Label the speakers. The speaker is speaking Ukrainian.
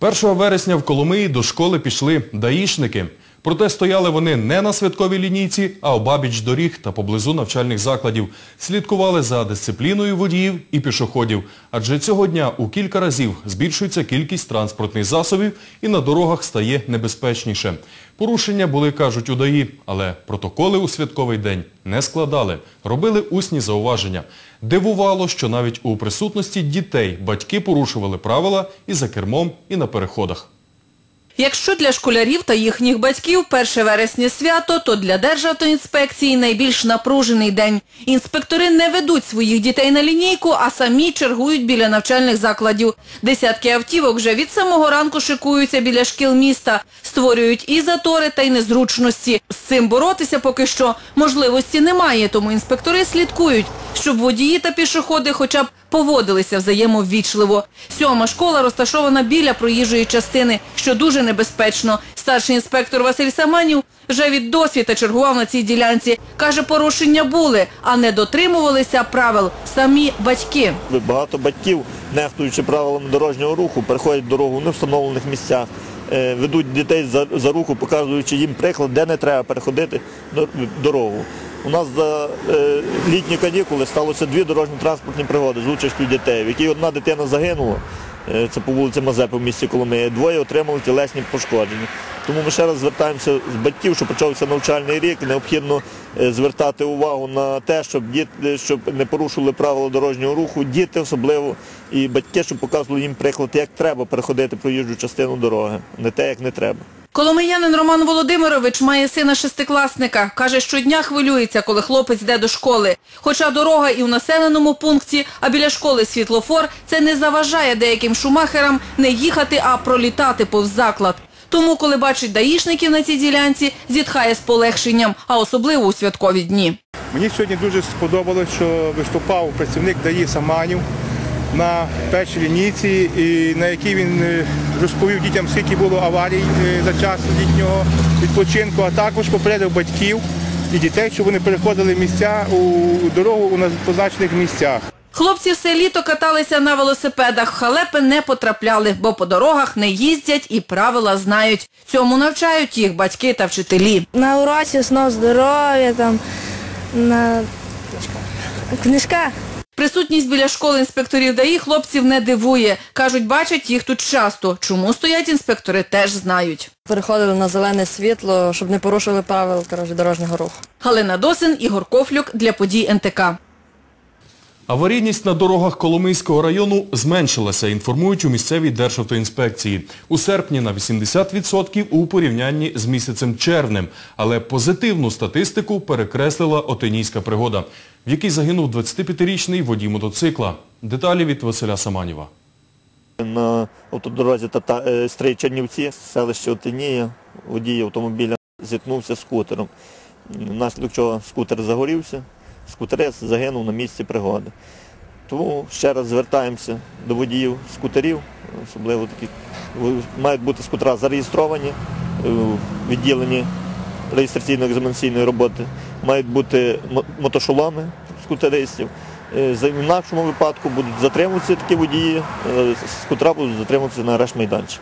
Speaker 1: 1 вересня в Коломиї до школи пішли даїшники. Проте стояли вони не на святковій лінійці, а обабіч доріг та поблизу навчальних закладів. Слідкували за дисципліною водіїв і пішоходів. Адже цього дня у кілька разів збільшується кількість транспортних засобів і на дорогах стає небезпечніше. Порушення були, кажуть, у ДАІ, але протоколи у святковий день не складали, робили усні зауваження. Дивувало, що навіть у присутності дітей батьки порушували правила і за кермом, і на переходах.
Speaker 2: Якщо для школярів та їхніх батьків 1 вересня свято, то для Державтоінспекції найбільш напружений день. Інспектори не ведуть своїх дітей на лінійку, а самі чергують біля навчальних закладів. Десятки автівок вже від самого ранку шикуються біля шкіл міста, створюють і затори, та й незручності. З цим боротися поки що можливості немає, тому інспектори слідкують, щоб водії та пішоходи хоча б поводилися взаємоввічливо. Сьома школа розташована біля проїжджої частини, що дуже небезпечно. Старший інспектор Василь Саманів вже від досвіта чергував на цій ділянці. Каже, порушення були, а не дотримувалися правил самі батьки.
Speaker 3: Багато батьків, нехтуючи правилами дорожнього руху, переходять дорогу в невстановлених місцях, е, ведуть дітей за, руку, показуючи їм приклад, де не треба переходити дорогу. У нас за е, літні канікули сталося дві дорожньо-транспортні пригоди з участю дітей, в якій одна дитина загинула, це по вулиці Мазепи в місті Коломиї, двоє отримали тілесні пошкодження. Тому ми ще раз звертаємося з батьків, що почався навчальний рік, необхідно е, звертати увагу на те, щоб діти щоб не порушували правила дорожнього руху, діти особливо, і батьки, щоб показували їм приклад, як треба переходити проїжджу частину дороги, не те, як не треба.
Speaker 2: Коломиянин Роман Володимирович має сина шестикласника. Каже, щодня хвилюється, коли хлопець йде до школи. Хоча дорога і в населеному пункті, а біля школи світлофор, це не заважає деяким шумахерам не їхати, а пролітати повз заклад. Тому, коли бачить даїшників на цій ділянці, зітхає з полегшенням, а особливо у святкові дні.
Speaker 4: Мені сьогодні дуже сподобалось, що виступав працівник ДАІ Саманів на першій лінійці, і на якій він е, розповів дітям, скільки було аварій е, за час літнього відпочинку, а також попередив батьків і дітей, щоб вони переходили місця у дорогу у позначених місцях.
Speaker 2: Хлопці все літо каталися на велосипедах, в халепи не потрапляли, бо по дорогах не їздять і правила знають. Цьому навчають їх батьки та вчителі.
Speaker 5: На уроці основ здоров'я, там, на книжка.
Speaker 2: Присутність біля школи інспекторів ДАІ хлопців не дивує. Кажуть, бачать їх тут часто. Чому стоять інспектори, теж знають.
Speaker 6: переходили на зелене світло, щоб не порушили правил дорожнього руху.
Speaker 2: Галина Досин, Ігор Кофлюк для подій НТК.
Speaker 1: Аварійність на дорогах Коломийського району зменшилася, інформують у місцевій Державтоінспекції. У серпні на 80% у порівнянні з місяцем червнем. Але позитивну статистику перекреслила отенійська пригода, в якій загинув 25-річний водій мотоцикла. Деталі від Василя Саманіва.
Speaker 3: На автодорозі е, Стрий Чернівці, селище Отинія, водій автомобіля зіткнувся з скутером. Внаслідок чого скутер загорівся, скутерець загинув на місці пригоди. Тому ще раз звертаємося до водіїв скутерів, особливо такі мають бути скутера зареєстровані е, в відділенні реєстраційно-екзаменаційної роботи, мають бути мо- мотошоломи скутеристів. Е, в інакшому випадку будуть затримуватися такі водії, е, скутера будуть затримуватися на арешт майданчик.